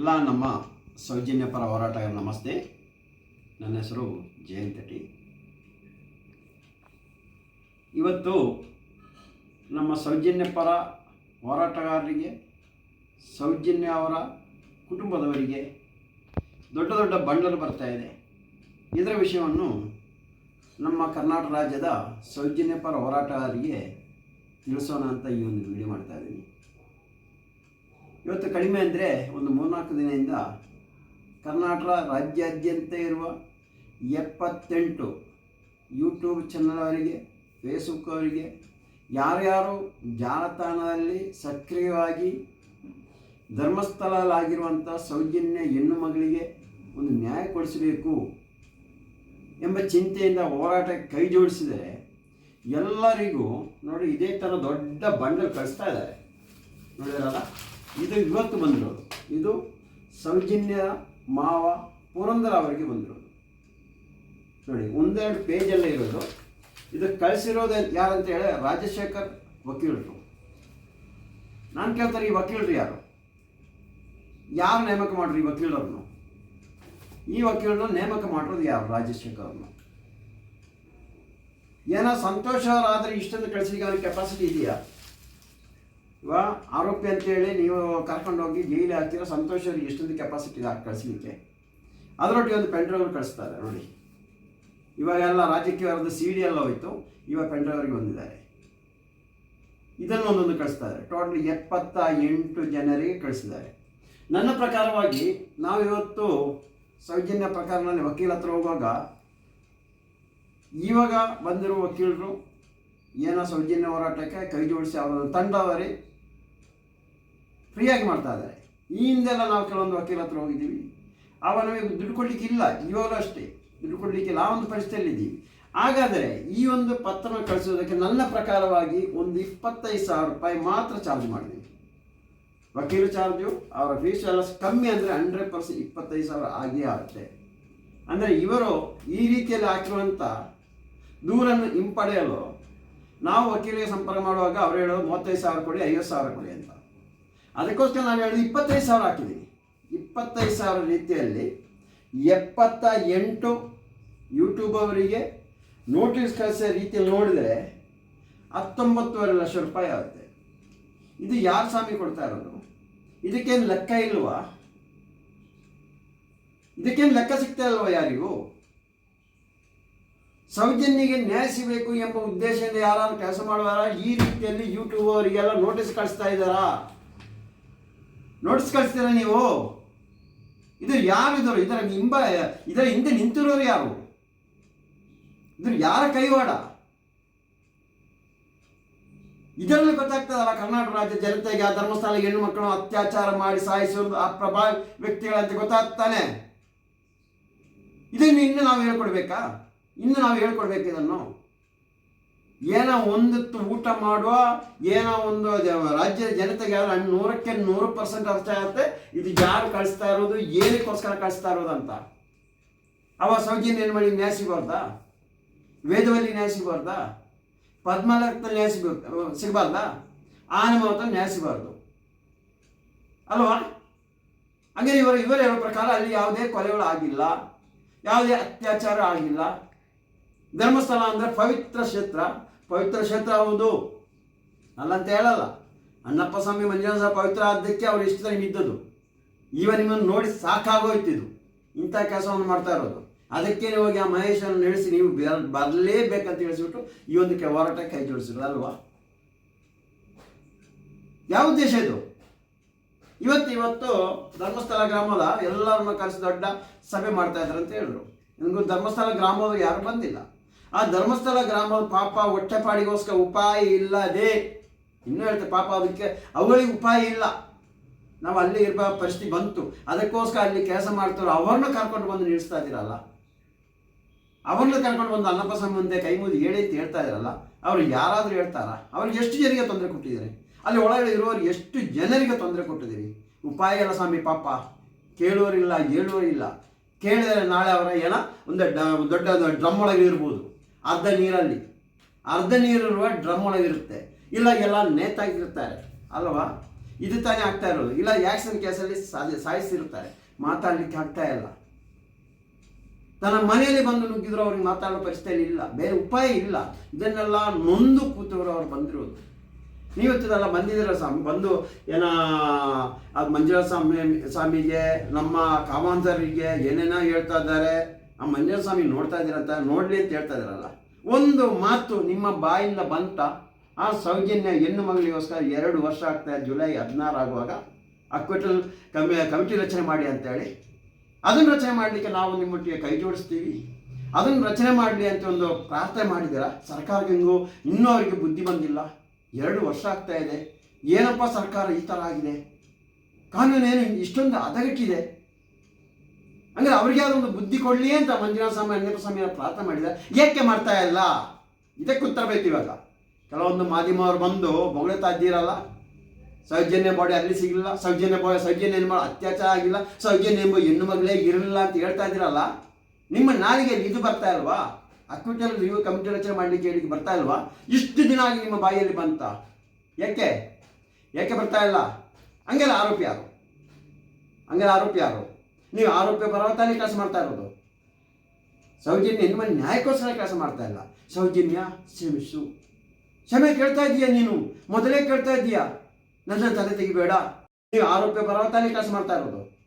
ಎಲ್ಲ ನಮ್ಮ ಸೌಜನ್ಯ ಪರ ಹೋರಾಟಗಾರ ನಮಸ್ತೆ. ನನ್ನ ಹೆಸರು ಜಯಂತ್ ತಟಿ ಇವತ್ತು ನಮ್ಮ ಸೌಜನ್ಯ ಪರ ಹೋರಾಟಗಾರರಿಗೆ ಸೌಜನ್ಯ ಅವರ ಕುಟುಂಬದವರಿಗೆ ದೊಡ್ಡ ದೊಡ್ಡ ಬಂಡಲು ಬರ್ತಾ ಇದೆ. ಇದರ ವಿಷಯವನ್ನು ನಮ್ಮ ಕರ್ನಾಟಕ ರಾಜ್ಯದ ಸೌಜನ್ಯ ಪರ ಹೋರಾಟಗಾರರಿಗೆ ತಿಳಿಸೋಣ ಅಂತ ಈ ಒಂದು ವಿಡಿಯೋ ಮಾಡ್ತಾ ಇದ್ದೀನಿ. ಇವತ್ತು ಕಡಿಮೆ ಅಂದರೆ ಒಂದು ಮೂರ್ನಾಲ್ಕು ದಿನದಿಂದ ಕರ್ನಾಟಕ ರಾಜ್ಯಾದ್ಯಂತ ಇರುವ ಎಪ್ಪತ್ತೆಂಟು ಯೂಟ್ಯೂಬ್ ಚಾನಲ್ ಅವರಿಗೆ ಫೇಸ್ಬುಕ್ ಅವರಿಗೆ, ಯಾರ್ಯಾರು ಜಾಲತಾಣದಲ್ಲಿ ಸಕ್ರಿಯವಾಗಿ ಧರ್ಮಸ್ಥಳಲ್ಲಾಗಿರುವಂಥ ಸೌಜನ್ಯ ಹೆಣ್ಣು ಮಗಳಿಗೆ ಒಂದು ನ್ಯಾಯ ಕೊಡಿಸಬೇಕು ಎಂಬ ಚಿಂತೆಯಿಂದ ಹೋರಾಟಕ್ಕೆ ಕೈ ಜೋಡಿಸಿದರೆ ಎಲ್ಲರಿಗೂ ನೋಡಿ ಇದೇ ಥರ ದೊಡ್ಡ ಬಂಡಲ್ ಕಳಿಸ್ತಾ ಇದ್ದಾರೆ. ನೋಡಿದ್ರಲ್ಲ? ಇದು ಇವತ್ತು ಬಂದಿರೋದು. ಇದು ಸೌಜನ್ಯ ಮಾವ ಪುರಂದರ ಅವರಿಗೆ ಬಂದಿರೋದು. ನೋಡಿ, ಒಂದೆರಡು ಪೇಜಲ್ಲೇ ಇರೋದು. ಇದು ಕಳಿಸಿರೋದು ಯಾರಂತ ಹೇಳಿ ರಾಜಶೇಖರ್ ವಕೀಲರು. ನಾನು ಕೇಳ್ತಾರೆ ಈ ವಕೀಲರು ಯಾರು? ಯಾರು ನೇಮಕ ಮಾಡ್ರಿ ಈ ವಕೀಲರನ್ನು? ಈ ವಕೀಲರನ್ನ ನೇಮಕ ಮಾಡಿರೋದು ಯಾರು ರಾಜಶೇಖರ್ ಅವ್ರನ್ನ? ಏನೋ ಸಂತೋಷ ಅವರಾದರೆ ಇಷ್ಟೊಂದು ಕಳಿಸಲಿಕ್ಕೆ ಅವ್ರಿಗೆ ಕೆಪಾಸಿಟಿ ಇದೆಯಾ? ಆರೋಪಿ ಅಂತೇಳಿ ನೀವು ಕರ್ಕೊಂಡು ಹೋಗಿ ಜೈಲಿ ಹಾಕ್ತೀರ ಸಂತೋಷ್ ಅವ್ರಿಗೆ ಎಷ್ಟೊಂದು ಕೆಪಾಸಿಟಿ ಇದೆ ಕಳಿಸ್ಲಿಕ್ಕೆ. ಅದರೊಟ್ಟಿಗೆ ಒಂದು ಪೆಂಡ್ರೈವ್ ಕಳಿಸ್ತಾರೆ ನೋಡಿ. ಇವಾಗೆಲ್ಲ ರಾಜಕೀಯವಾದ ಸಿ ಡಿ ಎಲ್ಲ ಹೋಯಿತು, ಇವಾಗ ಪೆಂಡ್ರೈವ್ರಿಗೆ ಬಂದಿದ್ದಾರೆ. ಇದನ್ನು ಒಂದೊಂದು ಕಳಿಸ್ತಾರೆ. ಟೋಟಲ್ ಎಪ್ಪತ್ತ ಎಂಟು ಜನರಿಗೆ ಕಳಿಸಿದ್ದಾರೆ. ನನ್ನ ಪ್ರಕಾರವಾಗಿ ನಾವು ಇವತ್ತು ಸೌಜನ್ಯ ಪ್ರಕರಣದಲ್ಲಿ ವಕೀಲ ಹತ್ರ ಹೋಗುವಾಗ, ಇವಾಗ ಬಂದಿರುವ ವಕೀಲರು, ಏನೋ ಸೌಜನ್ಯ ಹೋರಾಟಕ್ಕೆ ಕೈ ಜೋಡಿಸಿ ಅವರ ತಂಡವರೇ ಫ್ರೀಯಾಗಿ ಮಾಡ್ತಾ ಇದ್ದಾರೆ. ಈ ಹಿಂದೆಲ್ಲ ನಾವು ಕೆಲವೊಂದು ವಕೀಲ ಹತ್ರ ಹೋಗಿದ್ದೀವಿ. ಅವ ನಮಗೆ ದುಡ್ಡು ಕೊಡ್ಲಿಕ್ಕೆ ಇಲ್ಲ, ಇವಾಗಲೂ ಅಷ್ಟೇ. ದುಡ್ಡು ಕೊಡಲಿಕ್ಕೆ ಆ ಒಂದು ಪರಿಸ್ಥಿತಿಯಲ್ಲಿದ್ದೀವಿ ಹಾಗಾದರೆ ಈ ಒಂದು ಪತ್ರ ಕಳಿಸೋದಕ್ಕೆ ನನ್ನ ಪ್ರಕಾರವಾಗಿ ಒಂದು ಇಪ್ಪತ್ತೈದು ಸಾವಿರ ರೂಪಾಯಿ ಮಾತ್ರ ಚಾರ್ಜ್ ಮಾಡಿದ್ದೀನಿ ವಕೀಲ ಚಾರ್ಜು, ಅವರ ಫೀಸ್ ಎಲ್ಲ ಕಮ್ಮಿ ಅಂದರೆ ಹಂಡ್ರೆಡ್ ಪರ್ಸೆಂಟ್ ಇಪ್ಪತ್ತೈದು ಸಾವಿರ ಆಗೇ ಆಗುತ್ತೆ. ಅಂದರೆ ಇವರು ಈ ರೀತಿಯಲ್ಲಿ ಹಾಕಿರುವಂಥ ದೂರನ್ನು ಹಿಂಪಡೆಯಲು ನಾವು ವಕೀಲಿಗೆ ಸಂಪರ್ಕ ಮಾಡುವಾಗ ಅವರು ಹೇಳೋದು ಮೂವತ್ತೈದು ಸಾವಿರ ಕೊಡಿ, ಐವತ್ತು ಸಾವಿರ ಕೊಡಿ ಅಂತ. ಅದಕ್ಕೋಸ್ಕರ ನಾನು ಹೇಳಿದ ಇಪ್ಪತ್ತೈದು ಸಾವಿರ ಹಾಕಿದ್ದೀನಿ ಇಪ್ಪತ್ತೈದು ಸಾವಿರ ರೀತಿಯಲ್ಲಿ ಎಪ್ಪತ್ತ ಎಂಟು ಯೂಟ್ಯೂಬ್ ಅವರಿಗೆ ನೋಟಿಸ್ ಕಳಿಸೋ ರೀತಿಯಲ್ಲಿ ನೋಡಿದರೆ ಹತ್ತೊಂಬತ್ತುವರೆ ಲಕ್ಷ ರೂಪಾಯಿ ಆಗುತ್ತೆ. ಇದು ಯಾರು ಸ್ವಾಮಿ ಕೊಡ್ತಾ ಇರೋದು? ಇದಕ್ಕೇನು ಲೆಕ್ಕ ಇಲ್ವಾ? ಇದಕ್ಕೇನು ಲೆಕ್ಕ ಸಿಗ್ತಾ ಇಲ್ವಾ ಯಾರಿಗೂ? ಸೌಜನ್ಯಗೆ ನ್ಯಾಯ ಸಿಗಬೇಕು ಎಂಬ ಉದ್ದೇಶದಿಂದ ಯಾರು ಕೆಲಸ ಮಾಡುವಾರ ಈ ರೀತಿಯಲ್ಲಿ ಯೂಟ್ಯೂಬ್ ಅವರಿಗೆಲ್ಲ ನೋಟಿಸ್ ಕಳಿಸ್ತಾ ಇದ್ದಾರಾ? ನೋಟಿಸ್ ಕಳಿಸ್ತೀರ ನೀವು? ಇದು ಯಾರು ಇದ್ರು? ಇದರ ಹಿಂಬ, ಇದರ ಹಿಂದೆ ನಿಂತಿರೋರು ಯಾರು? ಇದ್ರ ಯಾರ ಕೈವಾಡ? ಇದರಲ್ಲಿ ಗೊತ್ತಾಗ್ತದಲ್ಲ, ಕರ್ನಾಟಕ ರಾಜ್ಯ ಜನತೆಗೆ, ಆ ಧರ್ಮಸ್ಥಳ ಹೆಣ್ಣು ಮಕ್ಕಳು ಅತ್ಯಾಚಾರ ಮಾಡಿ ಸಾಯಿಸೋದು ಆ ಪ್ರಭಾ ವ್ಯಕ್ತಿಗಳಂತೆ ಗೊತ್ತಾಗ್ತಾನೆ. ಇದನ್ನು ಇನ್ನು ನಾವು ಹೇಳ್ಕೊಡ್ಬೇಕಾ? ಇನ್ನು ನಾವು ಹೇಳ್ಕೊಡ್ಬೇಕು ಇದನ್ನು? ಏನೋ ಒಂದತ್ತು ಊಟ ಮಾಡುವ, ಏನೋ ಒಂದು ರಾಜ್ಯ ರಾಜ್ಯದ ಜನತೆಗೆ ಯಾರು ನೂರಕ್ಕೆ ನೂರು ಪರ್ಸೆಂಟ್ ಅರ್ಥ ಆಗುತ್ತೆ. ಇದು ಯಾರು ಕಳಿಸ್ತಾ ಇರೋದು, ಏನಕ್ಕೋಸ್ಕರ ಕಳಿಸ್ತಾ ಇರೋದು ಅಂತ. ಅವ ಸೌಜನ್ಯ ಏನು ಮಾಡಿ ನ್ಯಾಯ ಸಿಗಬಾರ್ದಾ ವೇದವಲ್ಲಿ ನ್ಯಾಯ ಸಿಗಬಾರ್ದಾ ಪದ್ಮಲಕ್ತಲ್ಲಿ ನ್ಯಾಯ ಸಿಗಬೇಕು ಸಿಗಬಾರ್ದಾ? ಆನಮವತ ನ್ಯಾಯ ಸಿಗಬಾರ್ದು ಅಲ್ವಾ? ಹಾಗೆ ಇವರು ಇವರು ಹೇಳೋ ಪ್ರಕಾರ ಅಲ್ಲಿ ಯಾವುದೇ ಕೊಲೆಗಳು ಆಗಿಲ್ಲ, ಯಾವುದೇ ಅತ್ಯಾಚಾರ ಆಗಿಲ್ಲ. ಧರ್ಮಸ್ಥಳ ಅಂದರೆ ಪವಿತ್ರ ಕ್ಷೇತ್ರ. ಪವಿತ್ರ ಕ್ಷೇತ್ರ ಹೌದು. ಅಲ್ಲಂತ ಹೇಳಲ್ಲ. ಅಣ್ಣಪ್ಪ ಸ್ವಾಮಿ ಮಂಜುನಾಥ ಪವಿತ್ರ ಆದ್ದಕ್ಕೆ ಅವ್ರು ಇಷ್ಟು ದಿನ ಇದ್ದದ್ದು ನಿಮ್ಮನ್ನು ನೋಡಿ ಸಾಕಾಗೋಯ್ತಿದ್ದು ಇಂಥ ಕೆಲಸವನ್ನು ಮಾಡ್ತಾ ಇರೋದು. ಅದಕ್ಕೆ ಹೋಗಿ ಆ ಮಹೇಶನ್ನು ನಡೆಸಿ ನೀವು ಬರ್- ಬರಲೇಬೇಕಂತ ಹೇಳಿಸ್ಬಿಟ್ಟು ಈ ಒಂದು ಹೋರಾಟಕ್ಕೆ ಕೈ ಜೋಡಿಸಿದ್ರು, ಅಲ್ವಾ? ಯಾವ ಉದ್ದೇಶ ಇದು? ಇವತ್ತು ಇವತ್ತು ಧರ್ಮಸ್ಥಳ ಗ್ರಾಮದ ಎಲ್ಲರನ್ನ ಕರೆಸಿ ದೊಡ್ಡ ಸಭೆ ಮಾಡ್ತಾ ಇದ್ದಾರೆ ಅಂತ ಹೇಳಿದ್ರು. ನನಗೂ ಧರ್ಮಸ್ಥಳ ಗ್ರಾಮದವ್ರು ಯಾರು ಬಂದಿಲ್ಲ. ಆ ಧರ್ಮಸ್ಥಳ ಗ್ರಾಮದ ಪಾಪ ಹೊಟ್ಟೆಪಾಡಿಗೋಸ್ಕರ ಉಪಾಯ ಇಲ್ಲದೆ, ಇನ್ನೂ ಹೇಳ್ತೇವೆ ಪಾಪ ಅದಕ್ಕೆ ಅವಳಿಗೆ ಉಪಾಯ ಇಲ್ಲ. ನಾವು ಅಲ್ಲಿ ಇರುವ ಪರಿಸ್ಥಿತಿ ಬಂತು. ಅದಕ್ಕೋಸ್ಕರ ಅಲ್ಲಿ ಕೆಲಸ ಮಾಡ್ತಾರೋ ಅವ್ರನ್ನ ಕರ್ಕೊಂಡು ಬಂದು ನಿಲ್ಲಿಸ್ತಾ ಇದ್ದೀರಲ್ಲ. ಅವ್ರನ್ನ ಕರ್ಕೊಂಡು ಬಂದು ಅನ್ನಪ್ಪ ಸಂಬಂಧ ಕೈ ಮುಗಿದು ಹೇಳಿ ಅಂತ ಹೇಳ್ತಾ ಇದ್ದಾರಲ್ಲ. ಅವ್ರು ಯಾರಾದರೂ ಹೇಳ್ತಾರಾ? ಅವ್ರಿಗೆ ಎಷ್ಟು ಜನರಿಗೆ ತೊಂದರೆ ಕೊಟ್ಟಿದ್ದಾರೆ? ಅಲ್ಲಿ ಒಳಗಡೆ ಇರುವವರು ಎಷ್ಟು ಜನರಿಗೆ ತೊಂದರೆ ಕೊಟ್ಟಿದ್ದೀರಿ? ಉಪಾಯ ಇಲ್ಲ ಸ್ವಾಮಿ, ಪಾಪ. ಕೇಳೋರಿಲ್ಲ ಹೇಳುವರಿಲ್ಲ ಕೇಳಿದರೆ ನಾಳೆ ಅವರ ಏನ ಒಂದು ದೊಡ್ಡ ಡ್ರಮ್ ಒಳಗೆ ಇರ್ಬೋದು. ಅರ್ಧ ನೀರಲ್ಲಿ. ಅರ್ಧ ನೀರಿರುವ ಡ್ರಮ್ ಒಳಗಿರುತ್ತೆ. ಇಲ್ಲ, ಎಲ್ಲ ನೇತಾಗಿರ್ತಾರೆ ಅಲ್ವಾ? ಇದು ತಾನೇ ಆಗ್ತಾ ಇರೋದು. ಇಲ್ಲ ಆಕ್ಷನ್ ಕೇಸಲ್ಲಿ ಸಾಯಿಸಿರ್ತಾರೆ ಮಾತಾಡಲಿಕ್ಕೆ ಆಗ್ತಾ ಇಲ್ಲ. ತನ್ನ ಮನೆಯಲ್ಲಿ ಬಂದು ನುಗ್ಗಿದ್ರು ಅವ್ರಿಗೆ ಮಾತಾಡೋ ಪರಿಸ್ಥಿತಿಯಲ್ಲಿ ಇಲ್ಲ. ಬೇರೆ ಉಪಾಯ ಇಲ್ಲ. ಇದನ್ನೆಲ್ಲ ನೊಂದು ಕೂತವರು ಅವ್ರು ಬಂದಿರೋದು. ನೀವತ್ತಿದೆಲ್ಲ ಬಂದಿದ್ದೀರ ಸ್ವಾಮಿ? ಬಂದು ಏನ ಅದು ಮಂಜುಳ ಸ್ವಾಮಿ ಸ್ವಾಮಿಗೆ ನಮ್ಮ ಕಾಮಾಂತರಿಗೆ ಏನೇನೋ ಹೇಳ್ತಾ ಇದ್ದಾರೆ. ಆ ಮಂಜನ ಸ್ವಾಮಿ ನೋಡ್ತಾ ಇದ್ದೀರಂತ ನೋಡ್ಲಿ ಅಂತ ಹೇಳ್ತಾ ಇದ್ದಾರಲ್ಲ. ಒಂದು ಮಾತು ನಿಮ್ಮ ಬಾಯಿಂದ ಬಂತ, ಆ ಸೌಜನ್ಯ ಹೆಣ್ಣು ಮಗಳಿಗೋಸ್ಕರ ಎರಡು ವರ್ಷ ಆಗ್ತಾ ಜುಲೈ ಹದಿನಾರು ಆಗುವಾಗ. ಅಕ್ವಿಟಲ್ ಕಮಿ ಕಮಿಟಿ ರಚನೆ ಮಾಡಿ ಅಂತೇಳಿ ಅದನ್ನು ರಚನೆ ಮಾಡಲಿಕ್ಕೆ ನಾವು ನಿಮ್ಮೊಟ್ಟಿಗೆ ಕೈ ಜೋಡಿಸ್ತೀವಿ. ಅದನ್ನು ರಚನೆ ಮಾಡಲಿ ಅಂತ ಒಂದು ಪ್ರಾರ್ಥನೆ ಮಾಡಿದ್ದೀರ? ಸರ್ಕಾರ ಹೆಂಗು ಇನ್ನೂ ಅವರಿಗೆ ಬುದ್ಧಿ ಬಂದಿಲ್ಲ. ಎರಡು ವರ್ಷ ಆಗ್ತಾ ಇದೆ. ಏನಪ್ಪ ಸರ್ಕಾರ ಈ ಥರ ಆಗಿದೆ? ಕಾನೂನು ಏನು ಇಷ್ಟೊಂದು ಹದಗೆಟ್ಟಿದೆ? ಅಂದರೆ ಅವ್ರಿಗೆ ಒಂದು ಬುದ್ಧಿ ಕೊಡಲಿ ಅಂತ ಮಂಜುನಾಥ ಸ್ವಾಮಿ, ಅಣ್ಣಪ್ಪ ಸ್ವಾಮಿ ಪ್ರಾರ್ಥನೆ ಮಾಡಿದ ಏಕೆ ಮಾಡ್ತಾ ಇಲ್ಲ? ಇದಕ್ಕೆ ಉತ್ತರ ಇವಾಗ. ಕೆಲವೊಂದು ಮಾಧ್ಯಮವ್ರು ಬಂದು ಬೊಗಳ್ತಾ ಇದ್ದೀರಲ್ಲ, ಸೌಜನ್ಯ ಬಾಡಿ ಅಲ್ಲಿ ಸಿಗಲಿಲ್ಲ, ಸೌಜನ್ಯ ಬಾಡಿ, ಸೌಜನ್ಯ ಮಾಡಿ ಅತ್ಯಾಚಾರ ಆಗಿಲ್ಲ, ಸೌಜನ್ಯ ಎಂಬ ಹೆಣ್ಣು ಮಗಳೇ ಇರಲಿಲ್ಲ ಅಂತ ಹೇಳ್ತಾ ಇದ್ದೀರಲ್ಲ, ನಿಮ್ಮ ನಾಲಿಗೆ ಇದು ಬರ್ತಾ ಇಲ್ವಾ? ಅಕ್ವಿಟಲ್ ರಿವ್ಯೂ ಕಮಿಟಿ ರಚನೆ ಮಾಡಲಿಕ್ಕೆ ಹೇಳಿ ಬರ್ತಾ ಇಲ್ವಾ? ಇಷ್ಟು ದಿನ ಆಗಿ ನಿಮ್ಮ ಬಾಯಿಯಲ್ಲಿ ಬಂತ. ಯಾಕೆ ಯಾಕೆ ಬರ್ತಾ ಇಲ್ಲ? ಹಂಗೆಲ್ಲ ಆರೋಪಿ ಯಾರು? ಹಂಗೆಲ್ಲ ಆರೋಪಿ ಯಾರು? ನೀವು ಆರೋಪಿ ಪರವತಾನೆ ಕೆಲಸ ಮಾಡ್ತಾ ಇರೋದು. ಸೌಜನ್ಯ, ನಿಮ್ಮ ನ್ಯಾಯಕ್ಕೋಸ್ಕರ ಕೆಲಸ ಮಾಡ್ತಾ ಇಲ್ಲ. ಸೌಜನ್ಯ, ಕ್ಷಮಿಸು. ಕ್ಷಮೆ ಕೇಳ್ತಾ ಇದೀಯ ನೀನು. ಮೊದಲೇ ಕೇಳ್ತಾ ಇದೀಯಾ. ನನ್ನ ತಲೆ ತೆಗಿಬೇಡ. ನೀವು ಆರೋಪ ಪರವತಾನೆ ಕೆಲಸ ಮಾಡ್ತಾ ಇರೋದು.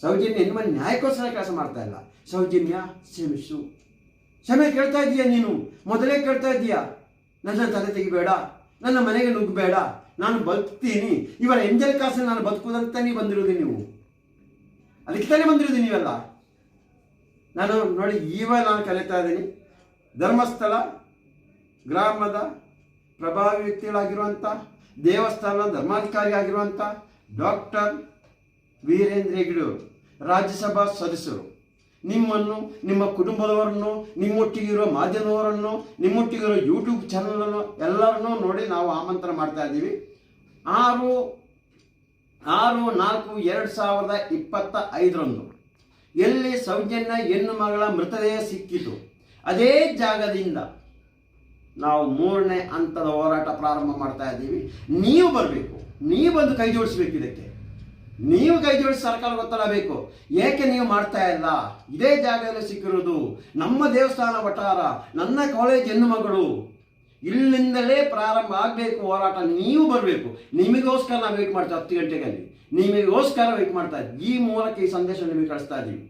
ಸೌಜನ್ಯ, ನಿಮ್ಮ ನ್ಯಾಯಕ್ಕೋಸ್ಕರ ಕೆಲಸ ಮಾಡ್ತಾ ಇಲ್ಲ. ಸೌಜನ್ಯ, ಕ್ಷಮಿಸು. ಕ್ಷಮೆ ಕೇಳ್ತಾ ಇದೀಯ ನೀನು. ಮೊದಲೇ ಕೇಳ್ತಾ ಇದೀಯಾ. ನನ್ನ ತಲೆ ತೆಗಿಬೇಡ. ನನ್ನ ಮನೆಗೆ ನುಗ್ಗಬೇಡ. ನಾನು ಬದುಕ್ತೀನಿ. ಇವರ ಎಂಜಲ್ ಕಾಸಲ್ಲಿ ನಾನು ಬದುಕುವುದಂತಾನೆ ಬಂದಿರೋದು ನೀವು. ಅದಕ್ಕೆ ತಾನೇ ಬಂದಿರೋದು ನೀವೆಲ್ಲ. ನಾನು ನೋಡಿ ಈವ ನಾನು ಕಲಿತಾ ಇದ್ದೀನಿ. ಧರ್ಮಸ್ಥಳ, ಗ್ರಾಮದ ಪ್ರಭಾವಿ ವ್ಯಕ್ತಿಗಳಾಗಿರುವಂಥ ದೇವಸ್ಥಾನ ಧರ್ಮಾಧಿಕಾರಿ ಆಗಿರುವಂಥ ಡಾಕ್ಟರ್ ವೀರೇಂದ್ರ ಹೆಗ್ಡೆ ರಾಜ್ಯಸಭಾ ಸದಸ್ಯರು. ನಿಮ್ಮನ್ನು, ನಿಮ್ಮ ಕುಟುಂಬದವರನ್ನು ನಿಮ್ಮೊಟ್ಟಿಗಿರೋ ಮಾಧ್ಯಮದವರನ್ನು ನಿಮ್ಮೊಟ್ಟಿಗಿರೋ ಯೂಟ್ಯೂಬ್ ಚಾನಲನ್ನು ಎಲ್ಲರನ್ನೂ ನೋಡಿ ನಾವು ಆಮಂತ್ರಣ ಮಾಡ್ತಾ ಇದ್ದೀವಿ. ಆರು ಆರು, ನಾಲ್ಕು, ಎರಡು ಸಾವಿರದ ಇಪ್ಪತ್ತ ಐದರಂದು. ಎಲ್ಲಿ ಸೌಜನ್ಯ ಹೆಣ್ಣು ಮಗಳ ಮೃತದೇಹ ಸಿಕ್ಕಿತು, ಅದೇ ಜಾಗದಿಂದ ನಾವು ಮೂರನೇ ಹಂತದ ಹೋರಾಟ ಪ್ರಾರಂಭ ಮಾಡ್ತಾ ಇದ್ದೀವಿ. ನೀವು ಬರಬೇಕು, ನೀವು ಬಂದು ಕೈ ಜೋಡಿಸ್ಬೇಕು ಇದಕ್ಕೆ. ನೀವು ಕೈ ಜೋಡಿಸಿ ಸರ್ಕಾರ ಗೊತ್ತಾಗಬೇಕು ಏಕೆ ನೀವು ಮಾಡ್ತಾ ಇಲ್ಲ? ಇದೇ ಜಾಗದಲ್ಲಿ ಸಿಕ್ಕಿರೋದು ನಮ್ಮ ದೇವಸ್ಥಾನ ವಟಾರ ನನ್ನ ಕಾಲೇಜ್ ಹೆಣ್ಣು ಮಗಳು. ಇಲ್ಲಿಂದಲೇ ಪ್ರಾರಂಭ ಆಗಬೇಕು, ಹೋರಾಟ, ನೀವು ಬರಬೇಕು. ನಿಮಗೋಸ್ಕರ ನಾವು ವೇಟ್ ಮಾಡ್ತಾ ಹತ್ತು ಗಂಟೆಗಲ್ಲಿ. ನಿಮಗೋಸ್ಕರ ವೇಟ್ ಮಾಡ್ತಾ ಇದ್ದೀವಿ ಈ ಮೂಲಕ ಈ ಸಂದೇಶ ನಿಮಗೆ ಕಳಿಸ್ತಾ ಇದ್ದೀವಿ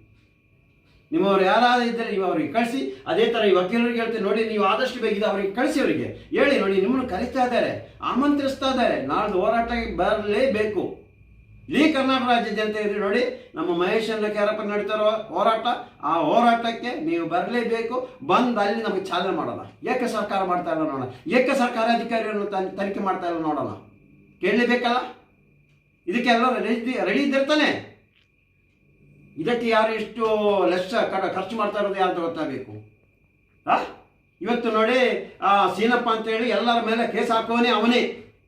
ನಿಮ್ಮವ್ರು ಯಾರಾದ್ರೂ ಇದ್ದರೆ ನೀವು ಅವರಿಗೆ ಕಳಿಸಿ, ಅದೇ ಥರ ಈ ವಕೀಲರಿಗೆ ಹೇಳ್ತೀನಿ ನೋಡಿ, ನೀವು ಆದಷ್ಟು ಬೇಗ ಅವರಿಗೆ ಕಳಿಸಿ ಅವರಿಗೆ. ಹೇಳಿ ನೋಡಿ, ನಿಮ್ಮನ್ನು ಕರಿತಾ ಇದ್ದಾರೆ, ಆಮಂತ್ರಿಸ್ತಾ ಇದ್ದಾರೆ. ನಾಳೆ ಹೋರಾಟ ಬರಲೇಬೇಕು. ಇಡೀ ಕರ್ನಾಟಕ ರಾಜ್ಯ ಜನತೆ ಇರಿ ನೋಡಿ, ನಮ್ಮ ಮಹೇಶ್ ಕ್ಯಾರಪ್ಪ ನಡೀತಾರೋ ಹೋರಾಟ, ಆ ಹೋರಾಟಕ್ಕೆ ನೀವು ಬರಲೇಬೇಕು. ಬಂದು ಅಲ್ಲಿ ನಮಗೆ ಚಾಲನೆ ಮಾಡೋಣ. ಏಕೆ ಸರ್ಕಾರ ಮಾಡ್ತಾ ಇಲ್ಲ ನೋಡೋಣ? ಏಕೆ ಸರ್ಕಾರ ಅಧಿಕಾರಿಗಳನ್ನು ತನ್- ತನಿಖೆ ಮಾಡ್ತಾ ಇಲ್ಲ ನೋಡೋಣ? ಕೇಳಲೇಬೇಕಲ್ಲ? ಇದಕ್ಕೆಲ್ಲ ರೆಡಿ ರೆಡಿ ಇದ್ದಿರ್ತಾನೆ ಇದಕ್ಕೆ ಯಾರು ಎಷ್ಟು ಲಕ್ಷ ಖರ್ಚು ಮಾಡ್ತಾ ಇರೋದು ಯಾರು ಗೊತ್ತಾಗಬೇಕು? ಆ? ಇವತ್ತು ನೋಡಿ, ಆ, ಸೀನಪ್ಪ ಅಂತ ಹೇಳಿ ಎಲ್ಲರ ಮೇಲೆ ಕೇಸ್ ಹಾಕೋನೇ ಅವನೇ.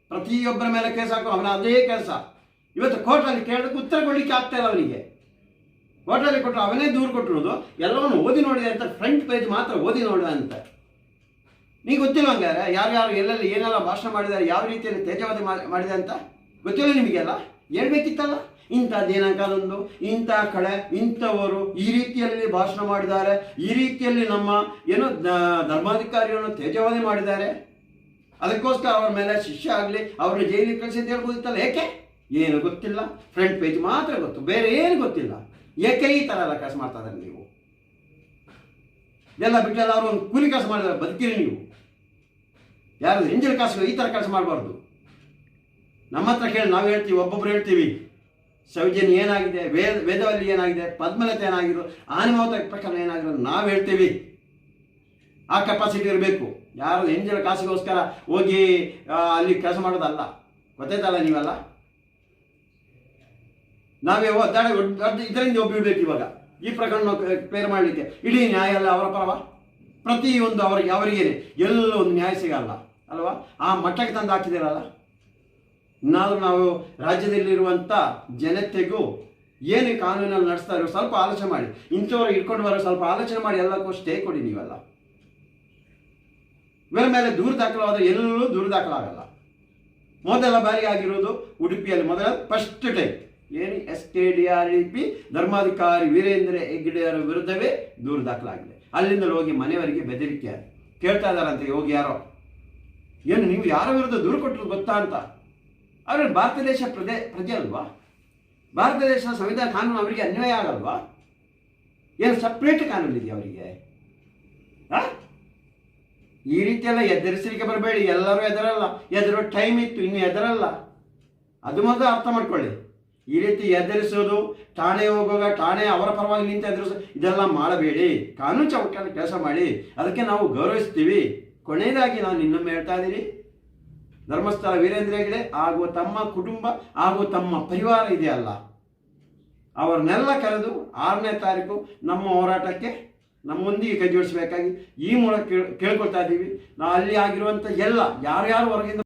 ಪ್ರತಿಯೊಬ್ಬರ ಮೇಲೆ ಕೇಸ್ ಹಾಕೋ ಅವನ. ಅದೇ ಕೆಲಸ. ಇವತ್ತು ಕೋರ್ಟಲ್ಲಿ ಕೇಳೋದಕ್ಕೆ ಉತ್ತರ ಕೊಡಲಿಕ್ಕೆ ಆಗ್ತಾ ಇಲ್ಲ ಅವನಿಗೆ. ಕೋರ್ಟಲ್ಲಿ ಕೊಟ್ಟರು ಅವನೇ ದೂರು ಕೊಟ್ಟಿರೋದು. ಎಲ್ಲವನ್ನು ಓದಿ ನೋಡಿದೆ ಅಂತ ಫ್ರಂಟ್ ಪೇಜ್ ಮಾತ್ರ ಓದಿ ನೋಡಿದ ಅಂತ. ನೀವು ಗೊತ್ತಿಲ್ಲ ಹಂಗಾರೆ? ಯಾರ್ಯಾರು ಎಲ್ಲೆಲ್ಲಿ ಏನೆಲ್ಲ ಭಾಷಣ ಮಾಡಿದ್ದಾರೆ, ಯಾವ ರೀತಿಯಲ್ಲಿ ತೇಜವಾದಿ ಮಾಡಿದೆ ಅಂತ? ಗೊತ್ತಿಲ್ಲ ನಿಮಗೆಲ್ಲ ಹೇಳ್ಬೇಕಿತ್ತಲ್ಲ? ಇಂಥ ದಿನಾಂಕದೊಂದು ಇಂಥ ಕಡೆ, ಇಂಥವರು ಈ ರೀತಿಯಲ್ಲಿ ಭಾಷಣ ಮಾಡಿದ್ದಾರೆ, ಈ ರೀತಿಯಲ್ಲಿ ನಮ್ಮ ಏನು ಧರ್ಮಾಧಿಕಾರಿಗಳನ್ನು ತೇಜವಾದ ಮಾಡಿದ್ದಾರೆ. ಅದಕ್ಕೋಸ್ಕರ ಅವರ ಮೇಲೆ ಶಿಷ್ಯ ಆಗಲಿ, ಅವ್ರನ್ನ ಜೈಲಿಗೆ ಕಳಿಸಿ ಅಂತ ಹೇಳ್ಬೋದಿತ್ತಲ್ಲ? ಏಕೆ? ಏನು ಗೊತ್ತಿಲ್ಲ? ಫ್ರಂಟ್ ಪೇಜ್ ಮಾತ್ರ ಗೊತ್ತು. ಬೇರೆ ಏನು ಗೊತ್ತಿಲ್ಲ. ಏಕೆ ಈ ಥರ ಎಲ್ಲ ಕೆಲಸ ಮಾಡ್ತಾ ನೀವು? ಎಲ್ಲ ಬಿಟ್ಟೆಲ್ಲ ಅವರು ಒಂದು ಕೂಲಿ ಕೆಲಸ ಮಾಡಿದ್ರೆ ಬದುಕಿರಿ ನೀವು. ಯಾರು ಎಂಜಲ್ ಕಾಸು ಈ ಥರ ಕೆಲಸ ಮಾಡಬಾರ್ದು? ನಮ್ಮ ಹತ್ರ ಕೇಳಿ ನಾವು ಹೇಳ್ತೀವಿ, ಒಬ್ಬೊಬ್ರು ಹೇಳ್ತೀವಿ. ಸೌಜನ್ಯ ಏನಾಗಿದೆ? ವೇದ, ವೇದವಲ್ಲಿ ಏನಾಗಿದೆ? ಪದ್ಮಲತೆ ಏನಾಗಿರು ಆನಿಮಾವತ ಪ್ರಕಾರ ಏನಾಗಿರೋದು ನಾವು ಹೇಳ್ತೀವಿ. ಆ ಕೆಪಾಸಿಟಿ ಇರಬೇಕು. ಯಾರು ಎಂಜಲ ಕಾಸಿಗೋಸ್ಕರ ಹೋಗಿ ಅಲ್ಲಿ ಕೆಲಸ ಮಾಡೋದಲ್ಲ. ಗೊತ್ತಾಯ್ತಲ್ಲ ನೀವೆಲ್ಲ? ನಾವೇ ಒದ್ದಾಡ ಇದರಿಂದ ಒಬ್ಬಿಡ್ಬೇಕು ಇವಾಗ. ಈ ಪ್ರಕರಣ ಪೇರ್ ಮಾಡಲಿಕ್ಕೆ. ಇಡೀ ನ್ಯಾಯ ಅಲ್ಲ ಅವರ ಪರವ? ಪ್ರತಿಯೊಂದು ಅವರಿಗೆ ಅವರಿಗೇನೆ. ಎಲ್ಲೂ ಒಂದು ನ್ಯಾಯ ಸಿಗಲ್ಲ. ಅಲ್ವಾ? ಆ ಮಟ್ಟಕ್ಕೆ ತಂದು ಹಾಕಿದಿರಲ್ಲ ನಾವು ನಾವು ರಾಜ್ಯದಲ್ಲಿರುವಂಥ ಜನತೆಗೂ ಏನು ಕಾನೂನಲ್ಲಿ ನಡೆಸ್ತಾ ಸ್ವಲ್ಪ ಆಲೋಚನೆ ಮಾಡಿ. ಇಂಥವ್ರು ಇಟ್ಕೊಂಡು ಬರೋ ಸ್ವಲ್ಪ ಆಲೋಚನೆ ಮಾಡಿ ಎಲ್ಲಕ್ಕೂ ಸ್ಟೇ ಕೊಡಿ ನೀವೆಲ್ಲ. ಇವರ ಮೇಲೆ ದೂರು ದಾಖಲಾದ್ರೆ ಎಲ್ಲೂ ದೂರು ದಾಖಲಾಗಲ್ಲ. ಮೊದಲ ಬಾರಿ ಆಗಿರೋದು ಉಡುಪಿಯಲ್ಲಿ. ಮೊದಲ ಫಸ್ಟ್ ಟೈಮ್ ಏನು S K D R E P ಧರ್ಮಾಧಿಕಾರಿ ವೀರೇಂದ್ರ ಹೆಗ್ಗಡೆಯವರ ವಿರುದ್ಧವೇ ದೂರು ದಾಖಲಾಗಿದೆ. ಅಲ್ಲಿಂದ ಹೋಗಿ ಮನೆಯವರಿಗೆ ಬೆದರಿಕೆ. ಕೇಳ್ತಾ ಇದ್ದಾರಂತೆ ಯೋಗಿ ಯಾರೋ? ಏನು ನೀವು ಯಾರ ವಿರುದ್ಧ ದೂರು ಕೊಟ್ಟರು ಗೊತ್ತಾ ಅಂತ? ಅವ್ರ ಭಾರತ ದೇಶ ಪ್ರಜೆ ಪ್ರಜೆ ಅಲ್ವಾ? ಭಾರತ ದೇಶದ ಸಂವಿಧಾನ ಕಾನೂನು ಅವರಿಗೆ ಅನ್ವಯ ಆಗಲ್ವಾ ಏನು ಸಪ್ರೇಟ್ ಕಾನೂನು ಇದೆಯಾ ಅವರಿಗೆ? ಈ ರೀತಿಯೆಲ್ಲ ಎದುರಿಸಲಿಕ್ಕೆ ಬರಬೇಡಿ. ಎಲ್ಲರೂ ಎದರಲ್ಲ ಎದುರೋ ಟೈಮ್ ಇತ್ತು, ಇನ್ನು ಎದರಲ್ಲ ಅದು ಮೊದಲು ಅರ್ಥ ಮಾಡ್ಕೊಳ್ಳಿ. ಈ ರೀತಿ ಎದುರಿಸೋದು ಠಾಣೆ ಹೋಗುವಾಗ ಠಾಣೆ ಅವರ ಪರವಾಗಿ ನಿಂತು ಎದುರಿಸೋ, ಇದೆಲ್ಲ ಮಾಡಬೇಡಿ. ಕಾನೂನು ಚೌಕಟ್ಟನ್ನು ಕೆಲಸ ಮಾಡಿ. ಅದಕ್ಕೆ ನಾವು ಗೌರವಿಸ್ತೀವಿ. ಕೊನೆಯದಾಗಿ ನಾನು ಇನ್ನೊಮ್ಮೆ ಹೇಳ್ತಾ ಇದ್ದೀನಿ. ಧರ್ಮಸ್ಥಳ ವೀರೇಂದ್ರ ಹೆಗಡೆ ಹಾಗೂ ತಮ್ಮ ಕುಟುಂಬ ಹಾಗೂ ತಮ್ಮ ಪರಿವಾರ ಇದೆಯಲ್ಲ, ಅವರನ್ನೆಲ್ಲ ಕರೆದು ಆರನೇ ತಾರೀಕು ನಮ್ಮ ಹೋರಾಟಕ್ಕೆ ನಮ್ಮೊಂದಿಗೆ ಕೈ ಜೋಡಿಸಬೇಕಾಗಿ ಈ ಮೂಲಕ ಕೇಳ್, ಕೇಳ್ಕೊಳ್ತಾ ಇದ್ದೀವಿ. ನಾವು ಅಲ್ಲಿ ಆಗಿರುವಂಥ ಎಲ್ಲ, ಯಾರ್ಯಾರು ಹೊರಗಿಂದ